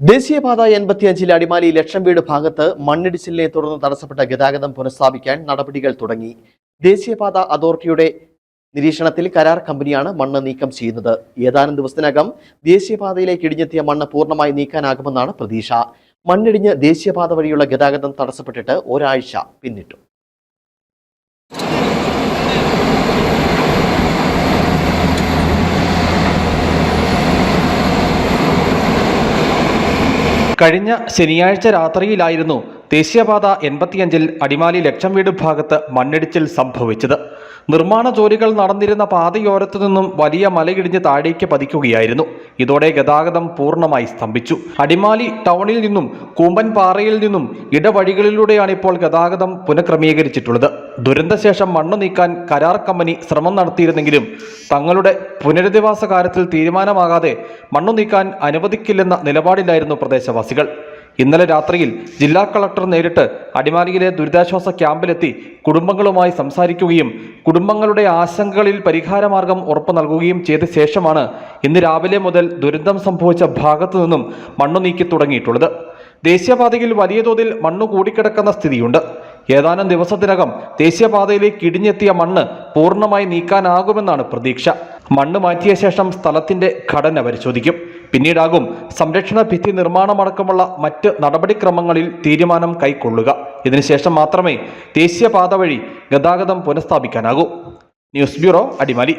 ദേശീയപാത എൺപത്തിയഞ്ചിലെ അടിമാലി ലക്ഷം വീട് ഭാഗത്ത് മണ്ണിടിച്ചിലിനെ തുടർന്ന് തടസ്സപ്പെട്ട ഗതാഗതം പുനഃസ്ഥാപിക്കാൻ നടപടികൾ തുടങ്ങി. ദേശീയപാത അതോറിറ്റിയുടെ നിരീക്ഷണത്തിൽ കരാർ കമ്പനിയാണ് മണ്ണ് നീക്കം ചെയ്യുന്നത്. ഏതാനും ദിവസത്തിനകം ദേശീയപാതയിലേക്ക് ഇടിഞ്ഞെത്തിയ മണ്ണ് പൂർണമായി നീക്കാനാകുമെന്നാണ് പ്രതീക്ഷ. മണ്ണിടിഞ്ഞ് ദേശീയപാത വഴിയുള്ള ഗതാഗതം തടസ്സപ്പെട്ടിട്ട് ഒരാഴ്ച പിന്നിട്ടു. കഴിഞ്ഞ ശനിയാഴ്ച രാത്രിയിലായിരുന്നു ദേശീയപാത എൺപത്തിയഞ്ചിൽ അടിമാലി ലക്ഷം വീട് ഭാഗത്ത് മണ്ണിടിച്ചിൽ സംഭവിച്ചത്. നിർമ്മാണ ജോലികൾ നടന്നിരുന്ന പാതയോരത്തു നിന്നും വലിയ മലയിടിഞ്ഞ് താഴേക്ക് പതിക്കുകയായിരുന്നു. ഇതോടെ ഗതാഗതം പൂർണമായി സ്തംഭിച്ചു. അടിമാലി ടൗണിൽ നിന്നും കൂമ്പൻപാറയിൽ നിന്നും ഇടവഴികളിലൂടെയാണ് ഇപ്പോൾ ഗതാഗതം പുനഃക്രമീകരിച്ചിട്ടുള്ളത്. ദുരന്തശേഷം മണ്ണ് നീക്കാൻ കരാർ കമ്പനി ശ്രമം നടത്തിയിരുന്നെങ്കിലും തങ്ങളുടെ പുനരധിവാസ കാര്യത്തിൽ തീരുമാനമാകാതെ മണ്ണു നീക്കാൻ അനുവദിക്കില്ലെന്ന നിലപാടിലായിരുന്നു പ്രദേശവാസികൾ. ഇന്നലെ രാത്രിയിൽ ജില്ലാ കളക്ടർ നേരിട്ട് അടിമാലിയിലെ ദുരിതാശ്വാസ ക്യാമ്പിലെത്തി കുടുംബങ്ങളുമായി സംസാരിക്കുകയും കുടുംബങ്ങളുടെ ആശങ്കകളിൽ പരിഹാരമാർഗം ഉറപ്പു നൽകുകയും ചെയ്ത ശേഷമാണ് ഇന്ന് രാവിലെ മുതൽ ദുരന്തം സംഭവിച്ച ഭാഗത്തു നിന്നും മണ്ണു നീക്കി തുടങ്ങിയിട്ടുള്ളത്. ദേശീയപാതയിൽ വലിയ തോതിൽ മണ്ണ് കൂടിക്കിടക്കുന്ന സ്ഥിതിയുണ്ട്. ഏതാനും ദിവസത്തിനകം ദേശീയപാതയിലേക്ക് ഇടിഞ്ഞെത്തിയ മണ്ണ് പൂർണമായി നീക്കാനാകുമെന്നാണ് പ്രതീക്ഷ. മണ്ണ് മാറ്റിയ ശേഷം സ്ഥലത്തിന്റെ ഘടന പരിശോധിക്കും. പിന്നീടാകും സംരക്ഷണ ഭിത്തി നിർമ്മാണമടക്കമുള്ള മറ്റ് നടപടിക്രമങ്ങളിൽ തീരുമാനം കൈക്കൊള്ളുക. ഇതിനുശേഷം മാത്രമേ ദേശീയപാത വഴി ഗതാഗതം പുനഃസ്ഥാപിക്കാനാകൂ. News bureau Adimali.